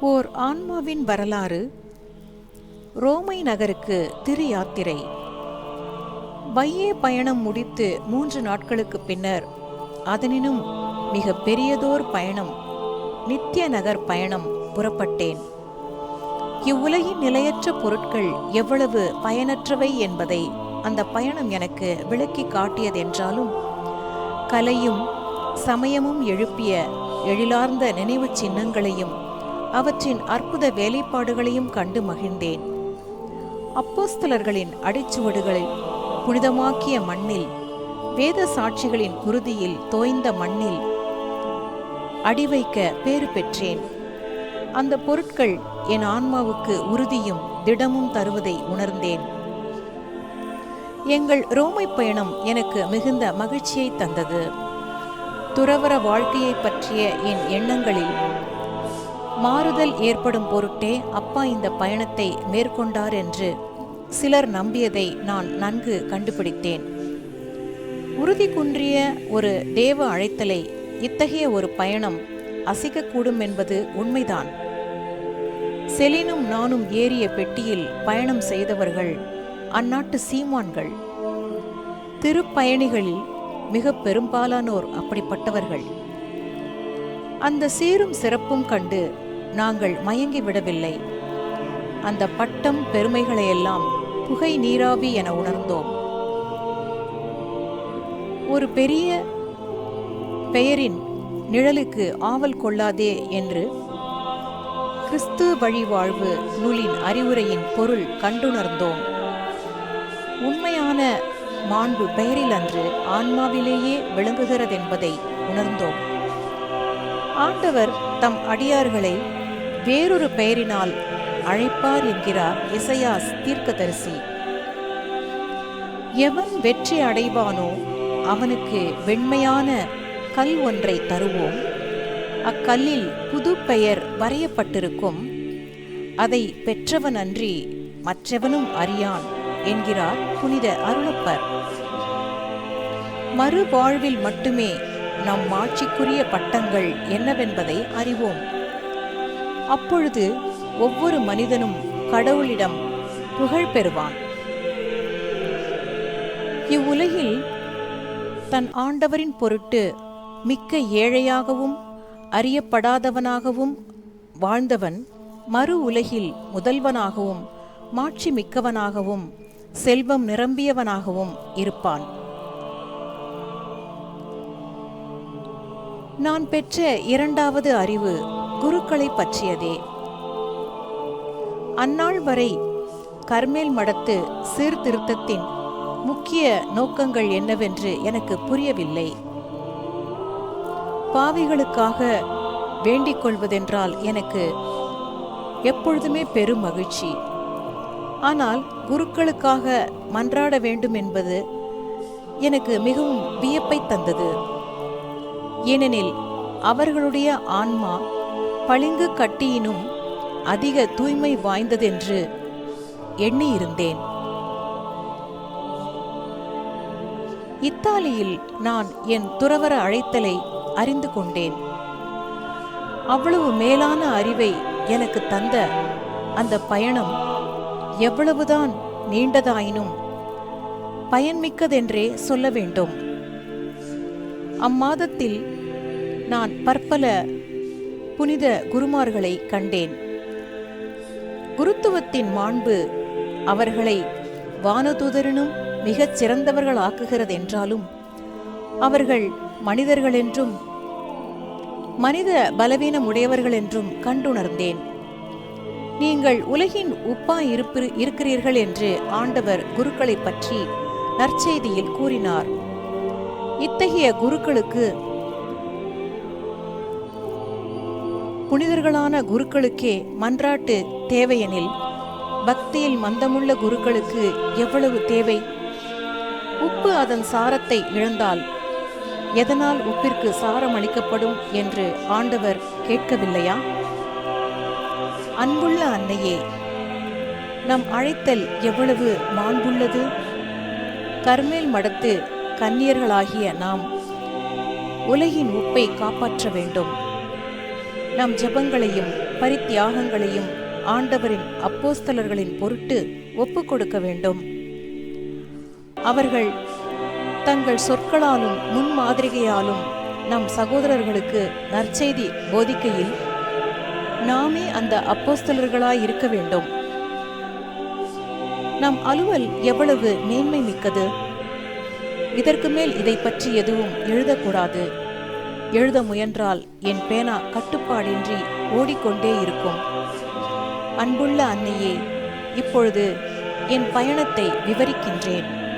ஓர் ஆன்மாவின் வரலாறு ரோமை நகருக்கு திரு யாத்திரை வையே பயணம் முடித்து மூன்று நாட்களுக்கு பின்னர் அதனினும் மிக பெரியதோர் பயணம் நித்திய நகர் பயணம் புறப்பட்டேன். இவ்வுலகின் நிலையற்ற பொருட்கள் எவ்வளவு பயனற்றவை என்பதை அந்த பயணம் எனக்கு விளக்கி காட்டியதென்றாலும் கலையும் சமயமும் எழுப்பிய எழிலார்ந்த நினைவுச் சின்னங்களையும் அவற்றின் அற்புத வேலைப்பாடுகளையும் கண்டு மகிழ்ந்தேன். அப்போஸ்தலர்களின் அடிச்சுவடுகளில் புனிதமாக்கிய மண்ணில் வேத சாட்சிகளின் குருதியில் தோய்ந்த மண்ணில் அடிவைக்க பேறு பெற்றேன். அந்த பொருட்கள் என் ஆன்மாவுக்கு உறுதியும் திடமும் தருவதை உணர்ந்தேன். எங்கள் ரோமை பயணம் எனக்கு மிகுந்த மகிழ்ச்சியை தந்தது. துறவர வாழ்க்கையை பற்றிய என் எண்ணங்களில் மாறுதல் ஏற்படும் பொருட்டே அப்பா இந்த பயணத்தை மேற்கொண்டார் என்று சிலர் நம்பியதை நான் நன்கு கண்டுபிடித்தேன். உறுதி குன்றிய ஒரு தேவ அழைத்தலை இத்தகைய ஒரு பயணம் அசைக்கக்கூடும் என்பது உண்மைதான். செலினும் நானும் ஏறிய பெட்டியில் பயணம் செய்தவர்கள் அந்நாட்டு சீமான்கள். திருப்பயணிகளில் மிக பெரும்பாலானோர் அப்படிப்பட்டவர்கள். அந்த சீரும் சிறப்பும் கண்டு நாங்கள் மயங்கி விடவில்லை. அந்த பட்டம் பெருமைகளையெல்லாம் புகை நீராவி என உணர்ந்தோம். ஒரு பெரிய பெயரின் நிழலுக்கு ஆவல் கொள்ளாதே என்று கிறிஸ்து வழி வாழ்வு நூலின் அறிவுரையின் பொருள் கண்டுணர்ந்தோம். உண்மையான மாண்பு பெயரில் அன்று ஆன்மாவிலேயே விளங்குகிறதென்பதை உணர்ந்தோம். ஆண்டவர் தம் அடியார்களை வேறொரு பெயரினால் அழைப்பார் என்கிறார் இசையாஸ் தீர்க்கதரிசி. எவன் வெற்றி அடைவானோ அவனுக்கு வெண்மையான கல் ஒன்றை தருவோம். அக்கல்லில் புது பெயர் வரையப்பட்டிருக்கும். அதை பெற்றவன் அன்றி மற்றவனும் அறியான் என்கிறார் புனித அருளப்பர். மறுவாழ்வில் மட்டுமே நம் மாட்சிக்குரிய பட்டங்கள் என்னவென்பதை அறிவோம். அப்பொழுது ஒவ்வொரு மனிதனும் கடவுளிடம் புகழ் பெறுவான். இவ்வுலகில் தன் ஆண்டவரின் பொருட்டு மிக்க ஏழையாகவும் அறியப்படாதவனாகவும் வாழ்ந்தவன் மறு உலகில் முதல்வனாகவும் மாட்சி மிக்கவனாகவும் செல்வம் நிரம்பியவனாகவும் இருப்பான். நான் பெற்ற இரண்டாவது அறிவு குருக்களை பற்றியதே. அந்நாள் வரை கர்மேல் மடத்து சீர்திருத்தத்தின் முக்கிய நோக்கங்கள் என்னவென்று எனக்கு புரியவில்லை. பாவிகளுக்காக வேண்டிக் கொள்வதென்றால் எனக்கு எப்பொழுதுமே பெரும் மகிழ்ச்சி. ஆனால் குருக்களுக்காக மன்றாட வேண்டும் என்பது எனக்கு மிகவும் வியப்பை தந்தது. ஏனெனில் அவர்களுடைய ஆன்மா பளிங்கு கட்டியினும் அதிக தூய்மை வாய்ந்ததென்று எண்ணியிருந்தேன். இத்தாலியில் நான் என் துறவர அழைத்தலை அறிந்து கொண்டேன். அவ்வளவு மேலான அறிவை எனக்கு தந்த அந்த பயணம் எவ்வளவுதான் நீண்டதாயினும் பயன்மிக்கதென்றே சொல்ல வேண்டும். அம்மாதத்தில் நான் பற்பல புனித குருமார்களை கண்டேன். குருத்துவத்தின் மாண்பு அவர்களை வானதூதரனும் மிகச் சிறந்தவர்களாக்குகிறதென்றாலும் அவர்கள் மனிதர்களென்றும் மனித பலவீனம் உடையவர்கள் என்றும் கண்டுணர்ந்தேன். நீங்கள் உலகின் உப்பா இருப்பு இருக்கிறீர்கள் என்று ஆண்டவர் குருக்களை பற்றி நற்செய்தியில் கூறினார். இத்தகைய குருக்களுக்கு புனிதர்களான குருக்களுக்கே மன்றாட்டு தேவையெனில் பக்தியில் மந்தமுள்ள குருக்களுக்கு எவ்வளவு தேவை? உப்பு அதன் சாரத்தை இழந்தால் எதனால் உப்பிற்கு சாரம் அளிக்கப்படும் என்று ஆண்டவர் கேட்கவில்லையா? அன்புள்ள அன்னையே நம் அழைத்தல் எவ்வளவு மாண்புள்ளது? கர்மேல் மடத்து கன்னியர்களாகிய நாம் உலகின் உப்பை காப்பாற்ற வேண்டும். நம் ஜெபங்களையும் பரித்தியாகங்களையும் ஆண்டவரின் அப்போஸ்தலர்களின் பொருட்டு ஒப்பு கொடுக்க வேண்டும். அவர்கள் தங்கள் சொற்களாலும் முன்மாதிரிகையாலும் நம் சகோதரர்களுக்கு நற்செய்தி போதிக்கையில் நாமே அந்த அப்போஸ்தலர்களாய் இருக்க வேண்டும். நம் அலுவல் எவ்வளவு மேன்மை மிக்கது இதற்கு மேல் இதை பற்றி எதுவும் எழுதக்கூடாது. எழுத முயன்றால் என் பேனா கட்டுப்பாடின்றி ஓடிக்கொண்டே இருக்கும். அன்புள்ள அன்னையே இப்பொழுது என் பயணத்தை விவரிக்கின்றேன்.